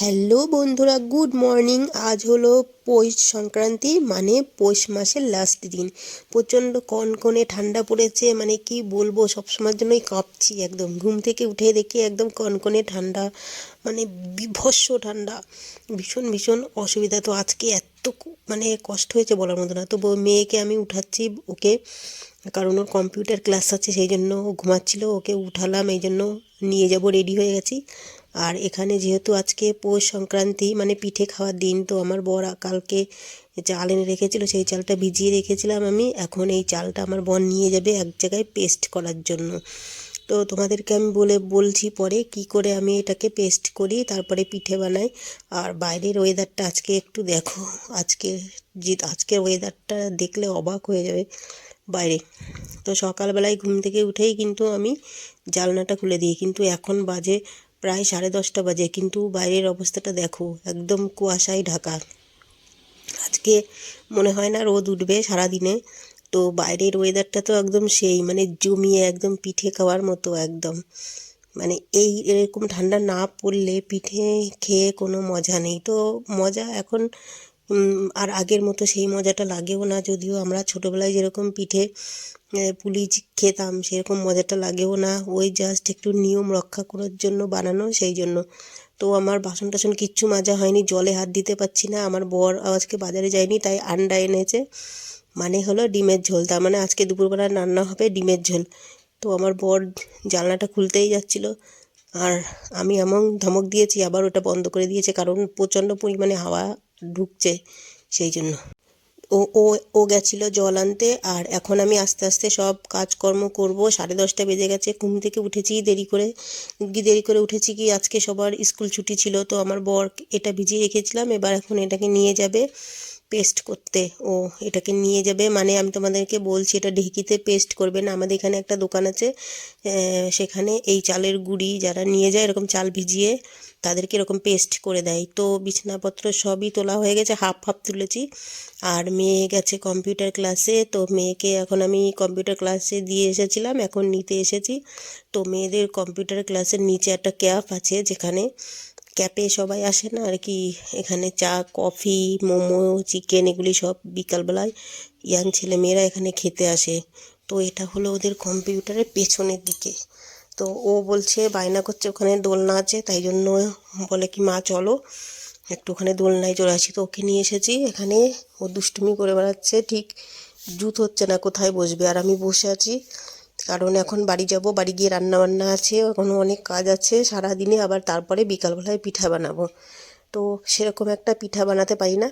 Hello বন্ধুরা, good morning. আজ হলো পৌষ সংক্রান্তি মানে পৌষ মাসের লাস্ট দিন। প্রচণ্ড কনকনে ঠান্ডা পড়েছে মানে কি বলব, সবসময়ের জন্যই কাঁপছি একদম। ঘুম থেকে উঠে দেখি একদম কনকনে ঠান্ডা মানে বিভৎস ঠান্ডা। ভীষণ ভীষণ অসুবিধা। তো আজকে এত মানে কষ্ট হয়েছে বলার মতো না। তো মেয়েকে আমি উঠাচ্ছি, ওকে, কারণ ওর কম্পিউটার ক্লাস আছে, সেই জন্য ও ঘুমাচ্ছিল, ওকে উঠালাম, এই জন্য নিয়ে যাব রেডি হয়ে গেছি। আর এখানে যেহেতু আজকে পৌষ সংক্রান্তি মানে পিঠে খাওয়ার দিন, তো আমার বর কালকে চাল এনে রেখেছিল, সেই চালটা ভিজিয়ে রেখেছিলাম আমি। এখন এই চালটা আমার বর নিয়ে যাবে এক জায়গায় পেস্ট করার জন্য। তো তোমাদেরকে আমি বলে, বলছি পরে কি করে আমি এটাকে পেস্ট করি, তারপরে পিঠে বানাই। আর বাইরের ওয়েদারটা আজকে একটু দেখো, আজকে যে, আজকের ওয়েদারটা দেখলে অবাক হয়ে যাবে বাইরে। তো সকালবেলায় ঘুম থেকে উঠেই কিন্তু আমি জানলাটা খুলে দিই, কিন্তু এখন বাজে প্রায় সাড়ে দশটা বাজে, কিন্তু বাইরের অবস্থাটা দেখো, একদম কুয়াশায় ঢাকা। আজকে মনে হয় না রোদ উঠবে সারাদিনে, তো বাইরের ওয়েদারটা তো একদম সেই মানে জমিয়ে একদম পিঠে খাওয়ার মতো একদম। মানে এই এরকম ঠান্ডা না পড়লে পিঠে খেয়ে কোনো মজা নেই। তো মজা এখন আর আগের মতো সেই মজাটা লাগেও না। যদিও আমরা ছোটোবেলায় যেরকম পিঠে পুলি খেতাম, সেরকম মজাটা লাগেও না। ওই জাস্ট একটু নিয়ম রক্ষা করার জন্য বানানো, সেই জন্য। তো আমার বাসন টাসন কিচ্ছু মাজা হয়নি, জলে হাত দিতে পারছি না। আমার বর আজকে বাজারে যায়নি, তাই আন্ডা এনেছে। মানে হলো ডিমের ঝোল, তার মানে আজকে দুপুরবেলা রান্না হবে ডিমের ঝোল। তো আমার বর জানলাটা খুলতেই যাচ্ছিল। আর আমি এমন ধমক দিয়েছি, আবার ওটা বন্ধ করে দিয়েছে, কারণ প্রচণ্ড পরিমাণে হাওয়া ঢুকছে সেই জন্য। ও ও ও গেছিল জল আনতে আর এখন আমি আস্তে আস্তে সব কাজকর্ম করব। সাড়ে দশটা বেজে গেছে, ঘুম থেকে উঠেছি দেরি করে। দেরি করে উঠেছি কি আজকে সবার স্কুল ছুটি ছিল, তো আমার বর এটা ভিজিয়ে রেখেছিলাম, এবার এখন এটাকে নিয়ে যাবে। পেস্ট করতে। ও, এটাকে নিয়ে যাবে। মানে আমি তোমাদেরকে বলছি, এটা ঢেকিতে পেস্ট করবে না। আমাদের এখানে একটা দোকান আছে সেখানে এই চালের গুঁড়ি যারা নিয়ে যায়, এরকম চাল ভিজিয়ে তাদেরকে এরকম পেস্ট করে দেয়। তো বিছানাপত্র সবই তোলা হয়ে গেছে হাফ হাফ তুলেছি। আর মেয়ে গেছে কম্পিউটার ক্লাসে তো মেয়েকে এখন আমি কম্পিউটার ক্লাসে দিয়ে এসেছিলাম, এখন নিতে এসেছি। তো মেয়েদের কম্পিউটার ক্লাসের নিচে একটা ক্যাপ আছে, যেখানে ক্যাপে সবাই আসে না, আর কি এখানে চা, কফি, মোমো, চিকেন এগুলি সব বিকালবেলায় ইয়াং ছেলেমেয়েরা এখানে খেতে আসে। তো এটা হলো ওদের কম্পিউটারের পেছনের দিকে। তো ও বলছে বায়না করছে ওখানে দোলনা আছে, তাই জন্য বলে কি, মা, চলো। একটু ওখানে দোলনায় চলে আসি। তো ওকে নিয়ে এসেছি। এখানে ও দুষ্টুমি করে বেড়াচ্ছে। ঠিক জুত হচ্ছে না, কোথায় বসবে? আর আমি বসে আছি। কারণ এখন বাড়ি যাব, বাড়ি গিয়ে রান্না বান্না আছে এখনও অনেক কাজ আছে, সারাদিনে আবার তারপরে বিকালবেলায় পিঠা বানাবো। তো সেরকম একটা পিঠা বানাতে পারি না।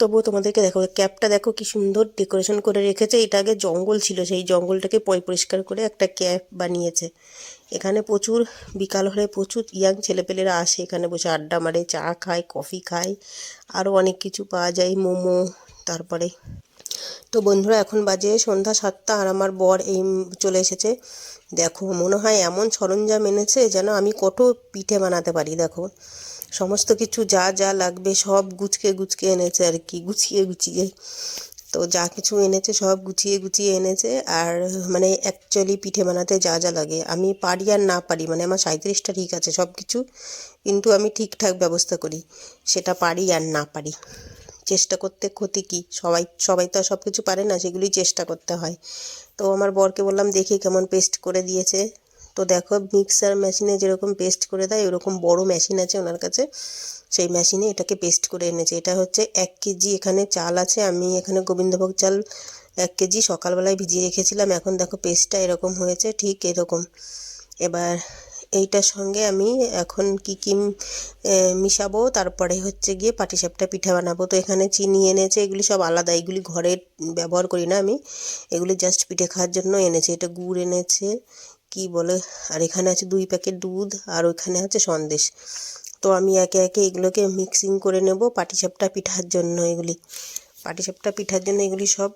তবুও তোমাদেরকে দেখো, ক্যাপটা দেখো কি সুন্দর ডেকোরেশন করে রেখেছে। এটা আগে জঙ্গল ছিল, সেই জঙ্গলটাকে পরিষ্কার করে একটা ক্যাপ বানিয়েছে। এখানে প্রচুর, বিকাল হলে প্রচুর ইয়াং ছেলেপেলেরা আসে। এখানে বসে আড্ডা মারে, চা খায়, কফি খায়, আরও অনেক কিছু পাওয়া যায়, মোমো, তারপরে তো বন্ধুরা, এখন বাজে সন্ধ্যা সাতটা আর আমার বর এই চলে এসেছে। দেখো, মনে হয় এমন সরঞ্জাম এনেছে যেন আমি কত পিঠে বানাতে পারি, দেখো। সমস্ত কিছু যা যা লাগবে সব গুছকে গুছকে এনেছে আর কি, গুছিয়ে গুছিয়ে। তো যা কিছু এনেছে সব গুছিয়ে গুছিয়ে এনেছে আর মানে অ্যাকচুয়ালি পিঠে বানাতে যা যা লাগে। আমি পারি আর না পারি মানে আমার সাঁইত্রিশটা ঠিক আছে সব কিছু কিন্তু আমি ঠিকঠাক ব্যবস্থা করি, সেটা পারি আর না পারি। চেষ্টা করতে ক্ষতি কি? সবাই সবাই তো আর সব কিছু পারে না সেগুলি চেষ্টা করতে হয়। তো আমার বরকে বললাম, দেখি কেমন পেস্ট করে দিয়েছে। তো দেখো মিক্সার মেশিনে যেরকম পেস্ট করে দেয়, ওরকম বড় মেশিন আছে ওনার কাছে। সেই মেশিনে এটাকে পেস্ট করে এনেছে। এটা হচ্ছে এক কেজি, এখানে চাল আছে। আমি এখানে গোবিন্দভোগ চাল এক কেজি, সকালবেলায় ভিজিয়ে রেখেছিলাম। এখন দেখো পেস্টটা এরকম হয়েছে, ঠিক এরকম। এবার এইটার সঙ্গে আমি এখন কি কি মিশাবো। তারপরে হচ্ছে গিয়ে পাটিসাপটা পিঠা বানাবো। তো এখানে চিনি এনেছে, এগুলি সব আলাদা। এগুলি ঘরে ব্যবহার করি না আমি। এগুলি জাস্ট পিঠে খাওয়ার জন্য এনেছে। এটা গুড় এনেছে, কি বলে, আর এখানে আছে দুই প্যাকেট দুধ, আর ওইখানে আছে সন্দেশ। তো আমি একে একে এগুলোকে মিক্সিং করে নেব পাটিসাপটা পিঠার জন্য এগুলি। পাটিসাপটা পিঠার জন্য এগুলি সব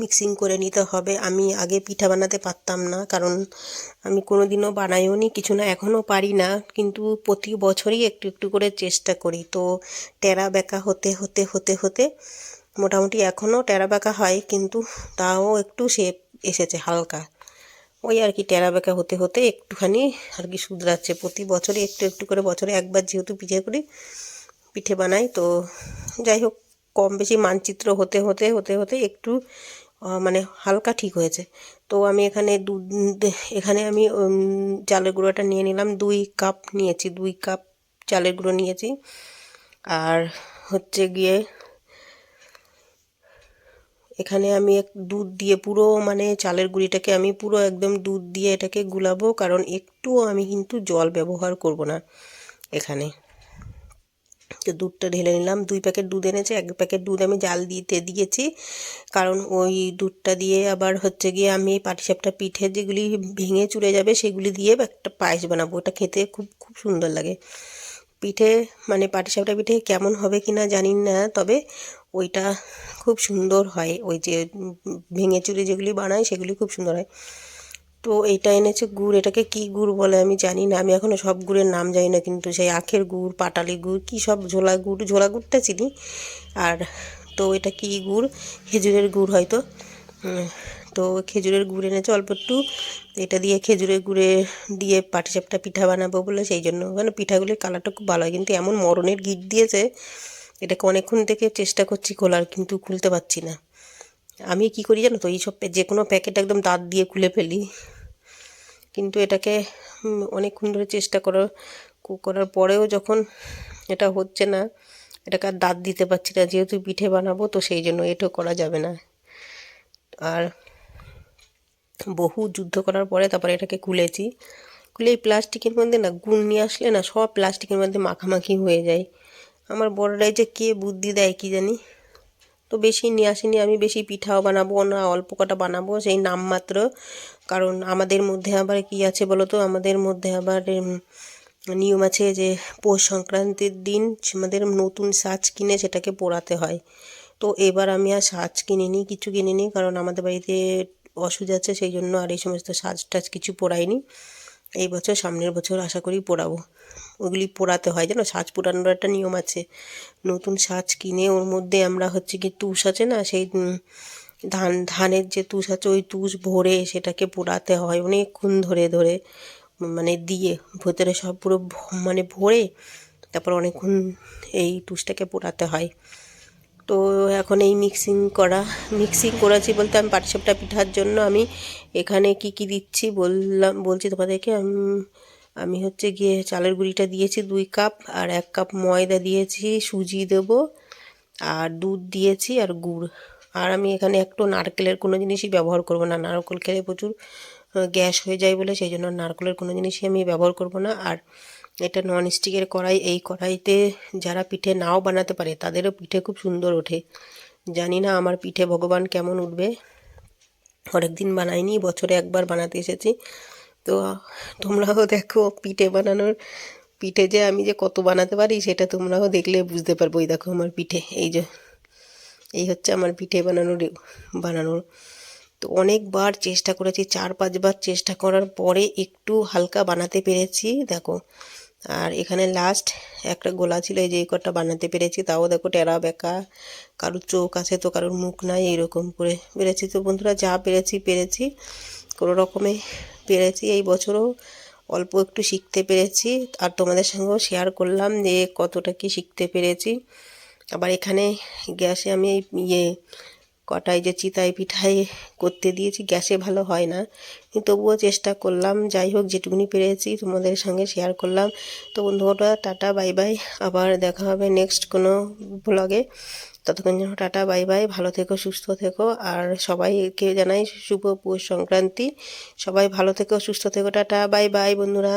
মিক্সিং করে নিতে হবে। আমি আগে পিঠা বানাতে পারতাম না, কারণ আমি কোনো দিনও বানাইও নি কিছু না, এখনও পারি না। কিন্তু প্রতি বছরই একটু একটু করে চেষ্টা করি। তো টেরা বেঁকা হতে হতে হতে হতে মোটামুটি এখনও টেরা বেঁকা হয়, কিন্তু তাও একটু শেপ এসেছে হালকা। ওই আর কি, টেরা বেঁকা হতে হতে একটুখানি আর কি শুধরাচ্ছে। প্রতি বছরে একটু একটু করে, বছরে একবার যেহেতু পিঠে করি, পিঠে বানাই, তো যাই হোক কম বেশি মানচিত্র হতে হতে হতে হতে একটু মানে হালকা ঠিক হয়েছে। তো আমি এখানে দুধ এখানে আমি চালের গুঁড়োটা নিয়ে নিলাম, দুই কাপ নিয়েছি, দুই কাপ চালের গুঁড়ো নিয়েছি। আর হচ্ছে গিয়ে এখানে আমি এক, দুধ দিয়ে পুরো মানে চালের গুঁড়িটাকে আমি পুরো একদম দুধ দিয়ে এটাকে গুলাবো, কারণ একটুও আমি কিন্তু জল ব্যবহার করব না এখানে। তো দুধটা ঢেলে নিলাম। দুই প্যাকেট দুধ এনেছে, এক প্যাকেট দুধ আমি জাল দিতে দিয়েছি। কারণ ওই দুধটা দিয়ে আবার হচ্ছে গিয়ে আমি পাটিসাপটা পিঠে যেগুলি ভেঙে চুড়ে যাবে সেগুলি দিয়ে একটা পায়েস বানাবো। ওটা খেতে খুব খুব সুন্দর লাগে। পিঠে মানে পাটিসাপটা পিঠে কেমন হবে কি না জানি না, তবে ওইটা খুব সুন্দর হয়। ওই যে ভেঙে চুরে যেগুলি বানায় সেগুলি খুব সুন্দর হয়। তো এইটা এনেছে গুড়, এটাকে কি গুড় বলে আমি জানি না, আমি এখনও সব গুড়ের নাম জানি না, কিন্তু সেই আখের গুড়, পাটালি গুড়, কী সব ঝোলা গুড়, ঝোলা গুড়টা চিনি। আর তো এটা কি গুড়? খেজুরের গুড় হয়তো। তো খেজুরের গুড় এনেছে অল্প একটু, এটা দিয়ে খেজুরের গুড়ে দিয়ে পাটিসাপটা পিঠা বানাবো বলে, সেই জন্য মানে পিঠাগুলির কালারটা খুব ভালো হয়, কিন্তু এমন মরণের গিট দিয়েছে, এটাকে অনেকক্ষণ থেকে চেষ্টা করছি খোলার, কিন্তু খুলতে পারছি না। আমি কি করি জানো তো এইসব যে কোনো প্যাকেট একদম দাঁত দিয়ে খুলে ফেলি। কিন্তু এটাকে অনেকক্ষণ ধরে চেষ্টা করার করার পরেও যখন এটা হচ্ছে না, এটাকে আর দাঁত দিতে পারছি না, যেহেতু পিঠে বানাবো, তো সেই জন্য এটাও করা যাবে না। আর বহু যুদ্ধ করার পরে তারপরে এটাকে খুলেছি। খুলে এই প্লাস্টিকের মধ্যে না গুণ নিয়ে আসলে না, সব প্লাস্টিকের মধ্যে মাখামাখি হয়ে যায়। আমার বড়রাই যে কে বুদ্ধি দেয় কি জানি? তো বেশি নিয়ে আসিনি। আমি বেশি পিঠাও বানাবো না, অল্প কটা বানাবো, সেই নামমাত্র কারণ আমাদের মধ্যে আবার কি আছে বলো তো? আমাদের মধ্যে আবার নিয়ম আছে যে পৌষ সংক্রান্তির দিন আমাদের নতুন সাজ কিনে সেটাকে পোড়াতে হয়। তো এবার আমি আর সাজ কিনিনি, কিছু কিনিনি, কারণ আমাদের বাড়িতে অসুখ আছে, সেই জন্য আর এই সমস্ত সাজ টাজ কিছু পোড়াইনি এই বছর, সামনের বছর আশা করি পোড়াবো। ওগুলি পোড়াতে হয় যেন সাজ পোড়ানোর একটা নিয়ম আছে। নতুন সাজ কিনে ওর মধ্যে আমরা হচ্ছে কি তুষ আছে না? সেই ধান, ধানের যে তুষ আছে, ওই তুষ ভরে সেটাকে পোড়াতে হয় অনেকক্ষণ ধরে ধরে মানে দিয়ে, ভেতরে সব পুরো মানে ভরে তারপর অনেকক্ষণ এই তুষটাকে পোড়াতে হয়। তো এখন এই মিক্সিং করা মিক্সিং করেছি বলতে আমি পাটিসাপটা পিঠার জন্য। আমি এখানে কি কি দিচ্ছি বললাম, বলছি তোমাদেরকে। আমি আমি হচ্ছে গিয়ে চালের গুঁড়িটা দিয়েছি দুই কাপ, আর এক কাপ ময়দা দিয়েছি, সুজি দেবো, আর দুধ দিয়েছি, আর গুড়। আর আমি এখানে একটু নারকেলের কোনো জিনিসই ব্যবহার করব না। নারকেল খেলে প্রচুর গ্যাস হয়ে যায় বলে, সেই জন্য নারকেলের কোনো জিনিসই আমি ব্যবহার করব না। আর এটা নন স্টিকের কড়াই, এই কড়াইতে যারা পিঠে নাও বানাতে পারে, তাদেরও পিঠে খুব সুন্দর ওঠে। জানি না আমার পিঠে ভগবান কেমন উঠবে। অনেকদিন বানাইনি, বছরে একবার বানাতে এসেছি। তো তোমরাও দেখো পিঠে বানানোর, পিঠে যে আমি যে কত বানাতে পারি, সেটা তোমরাও দেখলে বুঝতে পারব এই দেখো আমার পিঠে, এই যে, এই হচ্ছে আমার পিঠে বানানোর বানানোর। তো অনেকবার চেষ্টা করেছি, চার পাঁচবার চেষ্টা করার পরে একটু হালকা বানাতে পেরেছি। দেখো আর এখানে লাস্ট একটা গোলা ছিল, এই যে কটা বানাতে পেরেছি, তাও দেখো টেরা বেঁকা, কারোর চোখ আছে তো কারোর মুখ নাই এইরকম করে পেরেছি। তো বন্ধুরা, যা পেরেছি পেরেছি, কোনো রকমে পেরেছি। এই বছরও অল্প একটু শিখতে পেরেছি, আর তোমাদের সঙ্গেও শেয়ার করলাম যে কতটা কি শিখতে পেরেছি। আবার এখানে গ্যাসে আমি এই ইয়ে কটায় যে চিতাই পিঠাই করতে দিয়েছি, গ্যাসে ভালো হয় না। তবুও চেষ্টা করলাম, যাই হোক যেটুকুনি পেরেছি তোমাদের সঙ্গে শেয়ার করলাম। তো বন্ধুরা, টাটা বাই বাই আবার দেখা হবে নেক্সট কোনো ব্লগে ততক্ষণ যেন টাটা বাই বাই ভালো থেকো, সুস্থ থেকো। আর সবাইকে জানাই শুভ পৌষ সংক্রান্তি। সবাই ভালো থেকো, সুস্থ থেকো। টাটা বাই বাই বন্ধুরা।